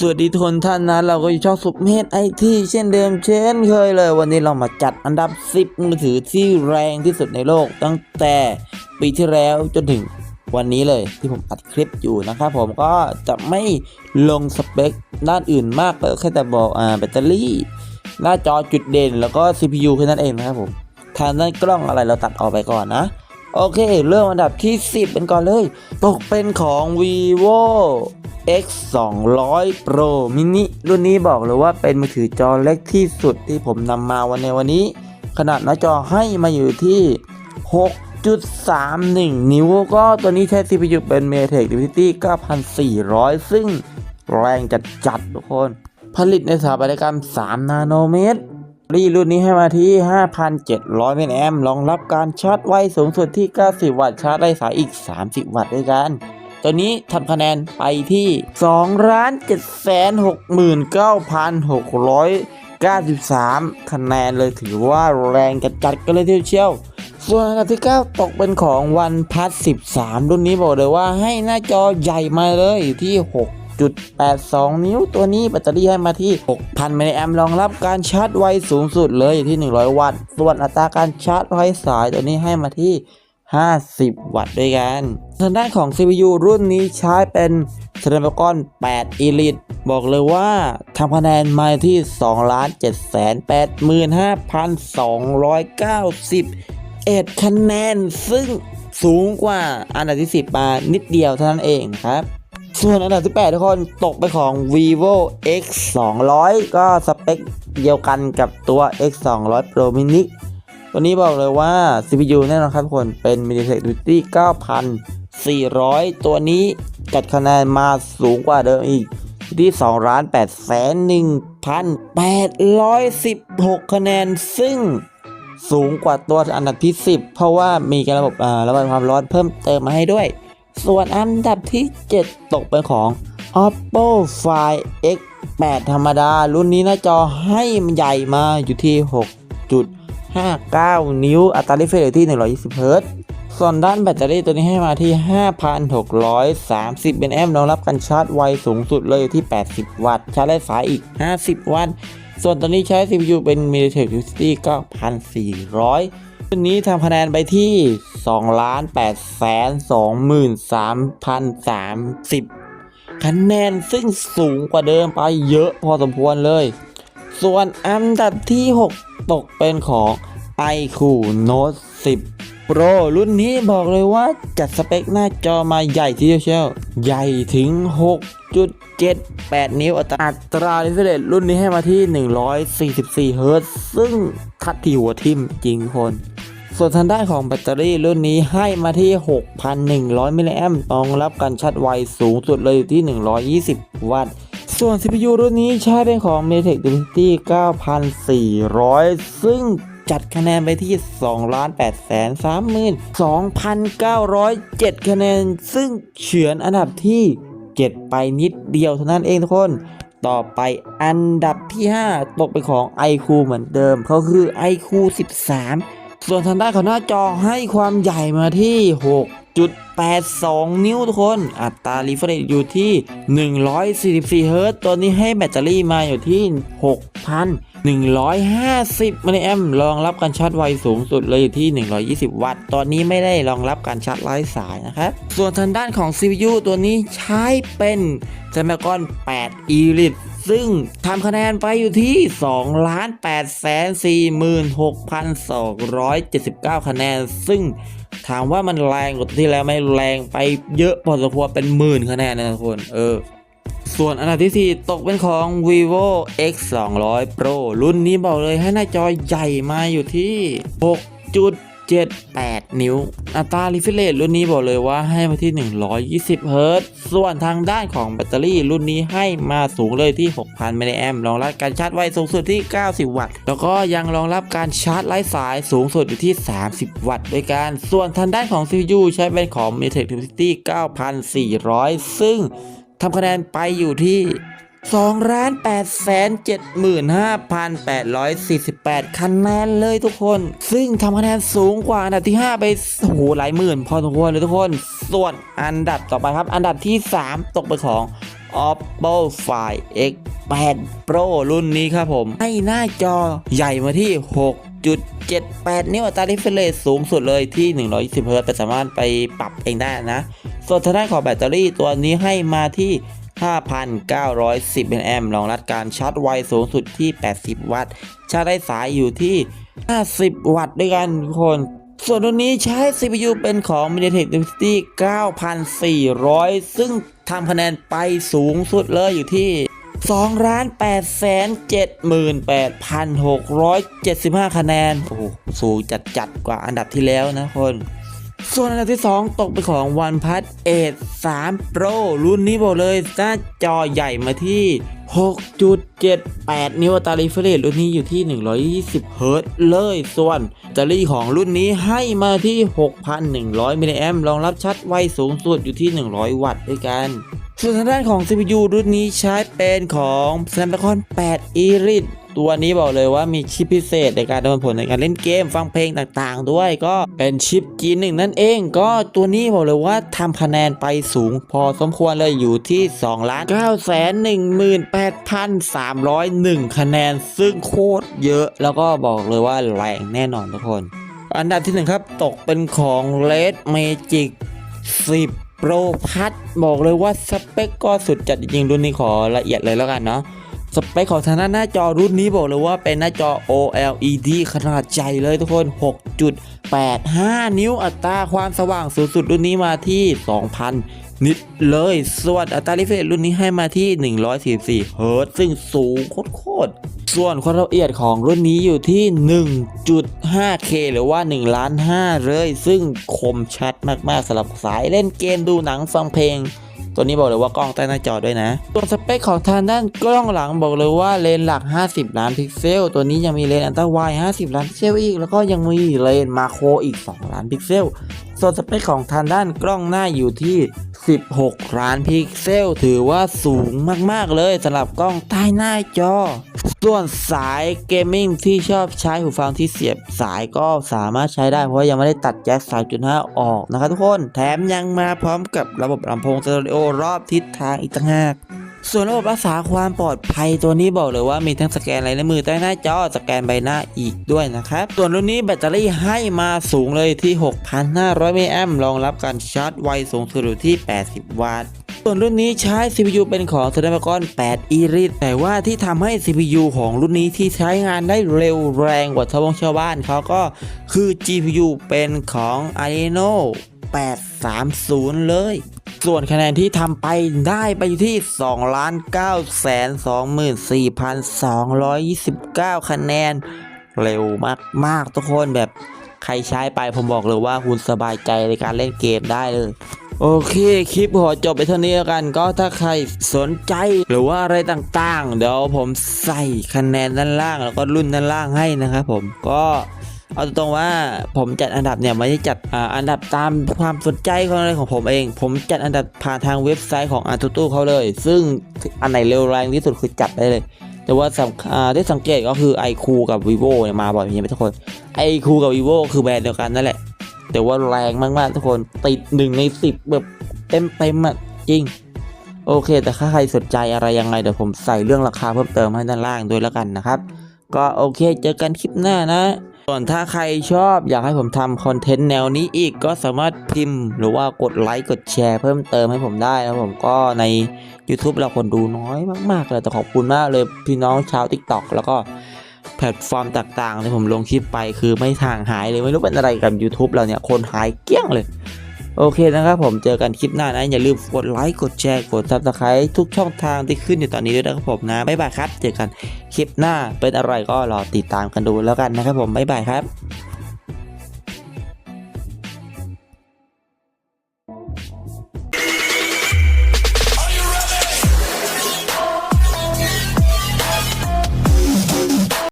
สวัสดีทุกคนท่านนะเราก็อยู่ช่องสุปเมธไอทีเช่นเดิมเช่นเคยเลย วันนี้เรามาจัดอันดับ 10 มือถือที่แรงที่สุดในโลก ตั้งแต่ปีที่แล้วจนถึงวันนี้เลยที่ผมอัดคลิปอยู่นะครับผมก็จะไม่ลงสเปคด้านอื่นมากก็แค่แต่บอกอ่าแบตเตอรี่ หน้าจอจุดเด่น แล้วก็ CPU แค่นั้นเองนะครับผมทางด้านกล้องอะไรเราตัดออกไปก่อนนะ โอเค เริ่มอันดับที่ 10 เป็นก่อนเลย ตกเป็นของ vivo x 2 0 0 pro mini รุ่นนี้บอกเลยว่าเป็นมือถือจอเล็กที่สุดที่ผมนำมาวันในวันนี้ ขนาดหน้าจอให้มาอยู่ที่ 6.31 นิ้วก็ตัวนี้ใช้ CPU เป็น MediaTek Dimensity 9400 ซึ่งแรงจัดจัดทุกคน ผลิตในสถาปัตยกรรม 3 นาโนเมตร รีรุ่นนี้ให้มาที่ 5,700มิลลิแอมรองรับการชาร์จไวสูงสุดที่ 90 วัตต์ชาร์จได้สายอีก 30 วัตต์ด้วยกัน ตัวนี้ทำคะแนนไปที่2 7 6 9,693 คะแนนเลยถือว่าแรงจัดจัดกันเลยทีเดียว ส่วนอันดับที่ 9 ตกเป็นของ OnePlus 13 รุ่นนี้บอกเลยว่าให้หน้าจอใหญ่มาเลยที่ 6 6.82 นิ้วตัวนี้แบตเตอรี่ให้มาที่ 6,000มิลลิแอมรองรับการชาร์จไวสูงสุดเลยอยู่ที่ 100 วัตต์ ส่วนอัตราการชาร์จไร้สายตัวนี้ให้มาที่ 50 วัตต์ด้วยกันทางด้านของ CPU รุ่นนี้ใช้เป็น Snapdragon 8 Elite บอกเลยว่าทำคะแนนมาที่ 2 7 8 5,290 1คะแนน ซึ่งสูงกว่าอันดับที่ 10 มานิดเดียวเท่านั้นเองครับ ส่วนอันดับที่ 8 ทุกคนตกไปของ vivo x 2 0 0ก็สเปคเดียวกันกับตัว x 2 0 0 pro mini ตัวนี้บอกเลยว่า CPU แน่นอนครับทุกคนเป็น MediaTek Dimensity 9400 ตัวนี้จัดคะแนนมาสูงกว่าเดิมอีกที่2ล้าน8แสน1,816 คะแนน ซึ่งสูงกว่าตัวอันดับที่ 10 เพราะว่ามีการระบบระบายความร้อนเพิ่มเติมมาให้ด้วย ส่วนอันดับที่ 7 ตกเป็นของ Oppo Find X8 ธรรมดา รุ่นนี้หน้าจอให้มันใหญ่มาอยู่ที่ 6.59 นิ้ว อัตรา refresh อยู่ที่ 120 Hz ส่วนด้านแบตเตอรี่ตัวนี้ให้มาที่ 5,630มิลลิแอมป์รองรับการชาร์จไวสูงสุดเลยอยู่ที่ 80 วัตต์ ชาร์จไร้สายอีก 50 วัตต์ ส่วนตัวนี้ใช้ CPU เป็น MediaTek Dimensity 9400 รุ่นนี้ทำคะแนนไปที่2ล้าน8แสน23,030คะแนนซึ่งสูงกว่าเดิมไปเยอะพอสมควรเลย ส่วนอันดับที่ 6 ตกเป็นของ iQ Note 10 Pro รุ่นนี้บอกเลยว่าจัดสเปคหน้าจอมาใหญ่ทีเดียวเชียวใหญ่ถึง 6.78 นิ้วอัตราอัตราดิฟเฟรนรุ่นนี้ให้มาที่ 144 เฮิรตซ์ซึ่งทัดที่หัวทิมจริงคน ส่วนทางด้านของแบตเตอรี่รุ่นนี้ให้มาที่ 6,100 มิลลิแอมป์รองรับการชาร์จไวสูงสุดเลยอยู่ที่ 120 วัตต์ ส่วน CPU รุ่นนี้ใช้เป็นของ MediaTek Dimensity 9400 ซึ่งจัดคะแนนไปที่ 2 8 3 2,907 คะแนน ซึ่งเฉือนอันดับที่ 7 ไปนิดเดียวเท่านั้นเองทุกคน ต่อไปอันดับที่ 5 ตกไปของ iQ เหมือนเดิม เขาคือ iQ 13 ส่วนทางด้านของหน้าจอให้ความใหญ่มาที่ 6.82 นิ้วทุกคน อัตรา refresh อยู่ที่ 144 เฮิรตซ์ตัวนี้ให้แบตเตอรี่มาอยู่ที่ 6,150มิลลิแอมป์รองรับการชาร์จไวสูงสุดเลยอยู่ที่ 120 วัตต์ ตอนนี้ไม่ได้รองรับการชาร์จไร้สายนะครับ ส่วนทางด้านของ CPU ตัวนี้ใช้เป็น Snapdragon 8 Elite ซึ่งทำคะแนนไปอยู่ที่ 2 ล้าน8แสน46,279 คะแนน ซึ่งถามว่ามันแรงกว่าที่แล้วไหม่แรงไปเยอะพอสมควรเป็นหมื่นคะแนนนะทุกคน เออ ส่วนอันดับที่ 4 ตกเป็นของ vivo x 2 0 0 pro รุ่นนี้บอกเลยให้หน้าจอใหญ่มาอยู่ที่ 7 8 นิ้ว อัตรา refresh rate รุ่นนี้บอกเลยว่าให้มาที่ 120 เฮิรตซ์ส่วนทางด้านของแบตเตอรี่รุ่นนี้ให้มาสูงเลยที่ 6,000มิลลิแอมป์รองรับการชาร์จไวสูงสุดที่ 90 วัตต์ แล้วก็ยังรองรับการชาร์จไร้สายสูงสุดอยู่ที่ 30 วัตต์ด้วยกัน ส่วนทางด้านของ CPU ใช้เป็นของ MediaTek Dimensity 9400 ซึ่งทำคะแนนไปอยู่ที่ 2ล้าน8แสน75,848 คะแนนเลยทุกคน ซึ่งทำคะแนนสูงกว่าอันดับที่ 5 ไปโอ้โหหลายหมื่น พอสมควรเลยทุกคน ส่วนอันดับต่อไปครับ อันดับที่ 3 ตกไปของ Oppo Find X8 Pro รุ่นนี้ครับผม ให้หน้าจอใหญ่มาที่6.78 นิ้วอัตรา refresh rate สูงสุดเลยที่ 120 Hz แต่สามารถไปปรับเองได้นะ ส่วนทางด้านของแบตเตอรี่ตัวนี้ให้มาที่ 5,910มิลลิแอมป์รองรับการชาร์จไวสูงสุดที่ 80 วัตต์ ชาร์จได้สายอยู่ที่ 50 วัตต์ด้วยกันทุกคน ส่วนตัวนี้ใช้ CPU เป็นของ MediaTek Dimensity 9400 ซึ่งทำคะแนนไปสูงสุดเลยอยู่ที่2 8 7 8 6 7 5 คะแนน โอ้โห สูงจัดจัดกว่าอันดับที่แล้วนะคน ส่วนอันดับที่ 2 ตกเป็นของ OnePlus 8 3 Pro รุ่นนี้บอกเลยหน้าจอใหญ่มาที่ 6.78 นิ้วตา refresh rate รุ่นนี้อยู่ที่ 120เฮิรตซ์เลย ส่วนแบตเตอรี่ของรุ่นนี้ให้มาที่ 6,100 มิลลิแอมป์รองรับชาร์จไวสูงสุดอยู่ที่ 100 วัตต์ด้วยกันส่วนทางด้านของ CPU รุ่นนี้ใช้เป็นของ Snapdragon 8 Elite ตัวนี้บอกเลยว่ามีชิปพิเศษในการดำเนินผลในการเล่นเกมฟังเพลงต่างๆ ด้วยก็เป็นชิป G1 นั่นเอง ก็ตัวนี้บอกเลยว่าทำคะแนนไปสูง พอสมควรเลยอยู่ที่2ล้าน9 1 8 3 0 1 คะแนน ซึ่งโคตรเยอะ แล้วก็บอกเลยว่าแรงแน่นอนทุกคน อันดับที่หนึ่งครับตกเป็นของ Red Magic 10 Pro พัดบอกเลยว่าสเปคก็สุดจัดจริงๆรุ่นนี้ขอละเอียดเลยแล้วกันเนาะ สเปคของทางด้านหน้าจอรุ่นนี้บอกเลยว่าเป็นหน้าจอ OLED ขนาดใหญ่เลยทุกคน 6.85 นิ้วอัตราความสว่างสูงสุดรุ่นนี้มาที่ 2,000 นิตเลย ส่วนอัตรา refresh rate รุ่นนี้ให้มาที่ 144 เฮิรตซ์ซึ่งสูงโคตรๆส่วนความละเอียดของรุ่นนี้อยู่ที่ 1.5K หรือว่า1ล้าน5เลย ซึ่งคมชัดมากๆสำหรับสายเล่นเกมดูหนังฟังเพลง ตัวนี้บอกเลยว่ากล้องใต้หน้าจอด้วยนะตัวสเปคของทางด้านกล้องหลังบอกเลยว่าเลนส์หลัก 50 ล้านพิกเซล ตัวนี้ยังมีเลนส์อัลตร้าไวด์50 ล้านพิกเซลอีก แล้วก็ยังมีเลนส์มาโครอีก 2 ล้านพิกเซล ส่วนสเปคของทางด้านกล้องหน้าอยู่ที่ 16 ล้านพิกเซล ถือว่าสูงมากๆเลยสำหรับกล้องใต้หน้าจอ ส่วนสายเกมมิ่งที่ชอบใช้หูฟังที่เสียบสายก็สามารถใช้ได้เพราะยังไม่ได้ตัดแจ็ค3.5 ออกนะครับทุกคน แถมยังมาพร้อมกับระบบลำโพงสเตอริโอรอบทิศทางอีกต่างหาก ส่วนระบบรักษาความปลอดภัยตัวนี้บอกเลยว่ามีทั้งสแกนลายนิ้วมือใต้หน้าจอสแกนใบหน้าอีกด้วยนะครับ ส่วนรุ่นนี้แบตเตอรี่ให้มาสูงเลยที่ 6,500มิลลิแอมรองรับการชาร์จไวสูงสุดอยู่ที่ 80 วัตต์ส่วนรุ่นนี้ใช้ CPU เป็นของ Snapdragon 8 Elite แต่ว่าที่ทำให้ CPU ของรุ่นนี้ที่ใช้งานได้เร็วแรงกว่าชาวบงชาวบ้านเขาก็คือ GPU เป็นของ Adreno 830 เลย ส่วนคะแนนที่ทำไปได้ไปอยู่ที่2ล้าน9แสน24,229 คะแนน เร็วมาก ๆ ทุกคนแบบใครใช้ไปผมบอกเลยว่าคุณสบายใจในการเล่นเกมได้เลยโอเค คลิปขอจบไปเท่านี้แล้วกัน ก็ถ้าใครสนใจหรือว่าอะไรต่างๆ เดี๋ยวผมใส่คะแนนด้านล่างแล้วก็รุ่นด้านล่างให้นะครับผมก็ เอาตรงๆว่าผมจัดอันดับเนี่ยไม่ได้จัดอันดับตามความสนใจของอะไรของผมเอง ผมจัดอันดับผ่านทางเว็บไซต์ของอาร์ตูตูเขาเลย ซึ่งอันไหนเร็วแรงที่สุดคือจัดได้เลย แต่ว่าสำอ่าได้สังเกตก็คือ iQ กับ vivo เนี่ยมาบ่อยอย่างนี้ทุกคน iQ กับ vivo คือแบรนด์เดียวกันนั่นแหละ แต่ว่าแรงมากๆทุกคนติดหนึ่งในสิบแบบเต็มเต็มๆอะจริงโอเค แต่ถ้าใครสนใจอะไรยังไงเดี๋ยวผมใส่เรื่องราคาเพิ่มเติมให้ด้านล่างด้วยแล้วกันนะครับ ก็โอเคเจอกันคลิปหน้านะ ส่วนถ้าใครชอบอยากให้ผมทำคอนเทนต์แนวนี้อีกก็สามารถพิมพ์ หรือว่ากดไลค์กดแชร์เพิ่มเติมให้ผมได้นะผมก็ใน YouTube เราคนดูน้อยมากๆเลยแต่ขอบคุณมากเลยพี่น้องชาว TikTok แล้วก็แพลตฟอร์มต่างๆที่ผมลงคลิปไปคือไม่ทางหายเลยไม่รู้เป็นอะไรกับ YouTube เราเนี่ยคนหายเกลี้ยงเลย โอเคนะครับผมเจอกันคลิปหน้านะ อย่าลืมกดไลค์กดแชร์กดซับสไครต์ทุกช่องทางที่ขึ้นอยู่ตอนนี้ด้วยนะครับผมนะบ๊ายบายครับ เจอกันคลิปหน้าเป็นอะไรก็รอติดตามกันดูแล้วกันนะครับผมบ๊ายบายครับ